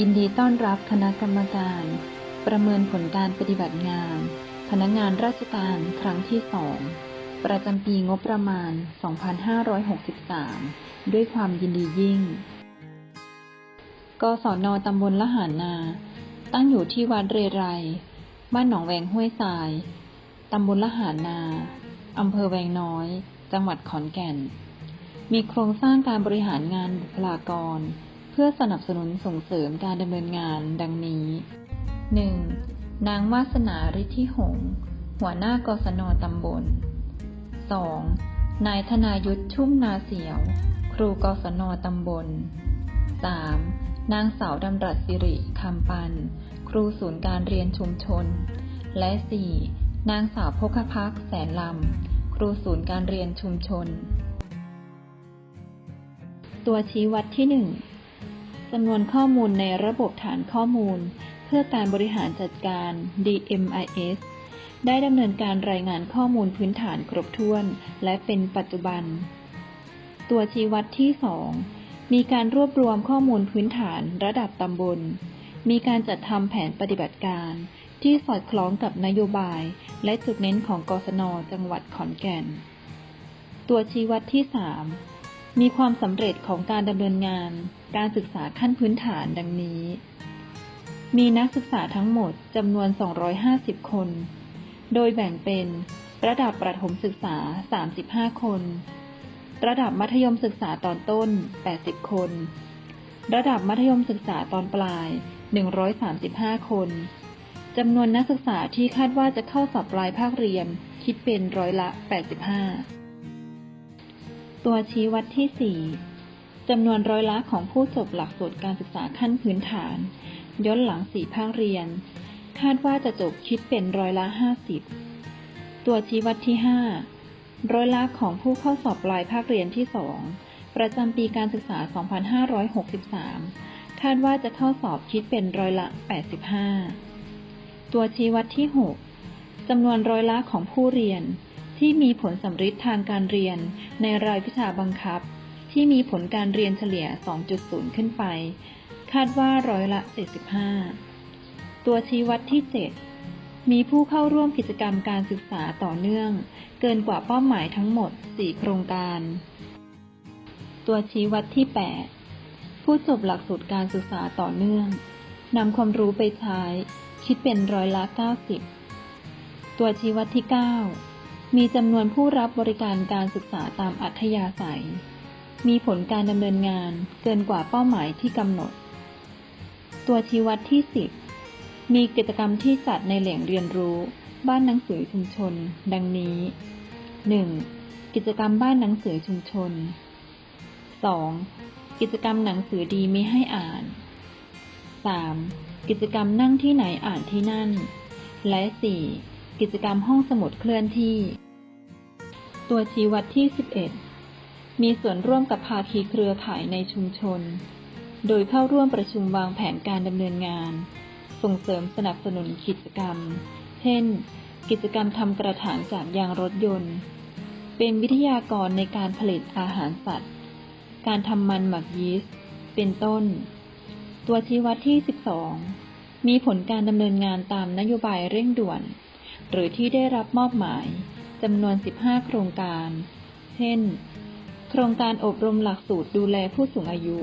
ยินดีต้อนรับคณะกรรมการ ประเมินผลการปฏิบัติงาน พนักงานราชการครั้งที่สองประจำปีงบประมาณ 2563 ด้วยความยินดียิ่ง กศนตำบลละหานา ตั้งอยู่ที่วัดเรไรบ้านหนองแวงห้วยทราย ตำบลละหานา อำเภอแวงน้อย จังหวัดขอนแก่น มีโครงสร้างการบริหารงานบุคลากร เพื่อสนับสนุนส่งเสริมการดำเนินงานดังนี้ 1. นางวาสนาฤทธิหง หัวหน้ากศนตำบล 2. นายธนายุทธชุ่มนาเสียว ครูกศนตำบล 3. นางสาวดำรัสสิริคำปัน ครูศูนย์การเรียนชุมชน และ 4. นางสาวพกพักแสนลำ ครูศูนย์การเรียนชุมชน ตัวชี้วัดที่ 1 จำนวนข้อมูลในระบบฐานข้อมูล เพื่อการบริหารจัดการ DMIS ได้ดำเนินการรายงานข้อมูลพื้นฐานครบถ้วน และเป็นปัจจุบัน ตัวชี้วัดที่ 2 มีการรวบรวมข้อมูลพื้นฐานระดับตำบล มีการจัดทำแผนปฏิบัติการที่สอดคล้องกับนโยบาย และจุดเน้นของกศนจังหวัดขอนแก่น ตัวชี้วัดที่ 3 มีความสำเร็จของการดำเนินงาน การศึกษาขั้นพื้นฐานดังนี้ มีนักศึกษาทั้งหมดจำนวน 250 คน โดยแบ่งเป็นระดับประถมศึกษา 35 คน ระดับมัธยมศึกษาตอนต้น 80 คน ระดับมัธยมศึกษาตอนปลาย 135 คนจำนวนนักศึกษาที่คาดว่าจะเข้าสอบปลายภาคเรียนคิดเป็นร้อยละ 85 ตัวชี้วัดที่ 4จำนวนร้อยละของผู้จบหลักสูตรการศึกษาขั้นพื้นฐาน ย้อนหลังสี่ภาคเรียน คาดว่าจะจบคิดเป็นร้อยละ 50 ตัวชี้วัดที่ 5 ร้อยละของผู้เข้าสอบปลายภาคเรียนที่ 2 ประจำปีการศึกษา 2563 คาดว่าจะเข้าสอบคิดเป็นร้อยละ 85 ตัวชี้วัดที่ 6จำนวนร้อยละของผู้เรียน ที่มีผลสำฤทธิ์ทางการเรียนในรายวิชาบังคับ ที่มีผลการเรียนเฉลี่ย 2.0 ขึ้นไป คาดว่าร้อยละ75ตัวชี้วัดที่ 7 มีผู้เข้าร่วมกิจกรรมการศึกษาต่อเนื่อง เกินกว่าเป้าหมายทั้งหมด 4 โครงการ ตัวชี้วัดที่ 8 ผู้จบหลักสูตรการศึกษาต่อเนื่องนำความรู้ไปใช้ คิดเป็นร้อยละ 90 ตัวชี้วัดที่ 9 มีจำนวนผู้รับบริการการศึกษาตามอัธยาศัย มีผลการดำเนินงานเกินกว่าเป้าหมายที่กำหนด ตัวชี้วัดที่ 10 มีกิจกรรมที่จัดในแหล่งเรียนรู้ บ้านหนังสือชุมชน ดังนี้ 1. กิจกรรมบ้านหนังสือชุมชน 2. กิจกรรมหนังสือดีมีให้อ่าน 3. กิจกรรมนั่งที่ไหนอ่านที่นั่น และ 4. กิจกรรมห้องสมุดเคลื่อนที่ ตัวชี้วัดที่ 11 มีส่วนร่วมกับภาคีเครือข่ายในชุมชน โดยเข้าร่วมประชุมวางแผนการดำเนินงาน ส่งเสริมสนับสนุนกิจกรรม เช่น กิจกรรมทำกระถางจากยางรถยนต์ เป็นวิทยากรในการผลิตอาหารสัตว์ การทำมันหมักยีสต์ เป็นต้น ตัวชี้วัดที่ 12 มีผลการดำเนินงานตามนโยบายเร่งด่วน หรือที่ได้รับมอบหมาย จำนวน 15 โครงการ เช่น โครงการอบรมหลักสูตรดูแลผู้สูงอายุ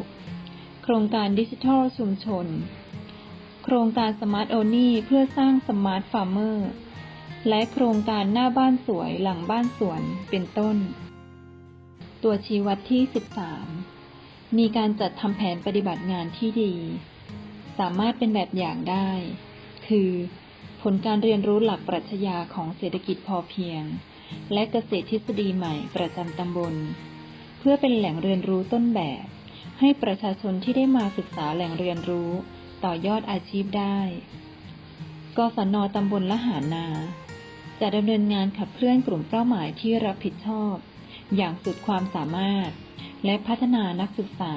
โครงการดิจิทัลชุมชน โครงการสมาร์ทโอนี่เพื่อสร้างสมาร์ทฟาร์มเมอร์ และโครงการหน้าบ้านสวยหลังบ้านสวน เป็นต้น ตัวชี้วัดที่ 13 มีการจัดทำแผนปฏิบัติงานที่ดี สามารถเป็นแบบอย่างได้ คือผลการเรียนรู้หลักปรัชญาของเศรษฐกิจพอเพียง และเกษตรทฤษฎีใหม่ประจำตำบล เพื่อเป็นแหล่งเรียนรู้ต้นแบบ ให้ประชาชนที่ได้มาศึกษาแหล่งเรียนรู้ ต่อยอดอาชีพได้ กศนตำบลละหารนา จะดำเนินงานขับเคลื่อนกลุ่มเป้าหมายที่รับผิดชอบ อย่างสุดความสามารถ และพัฒนานักศึกษา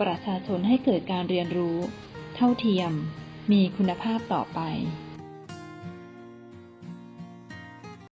ประชาชนให้เกิดการเรียนรู้ เท่าเทียม มีคุณภาพต่อไป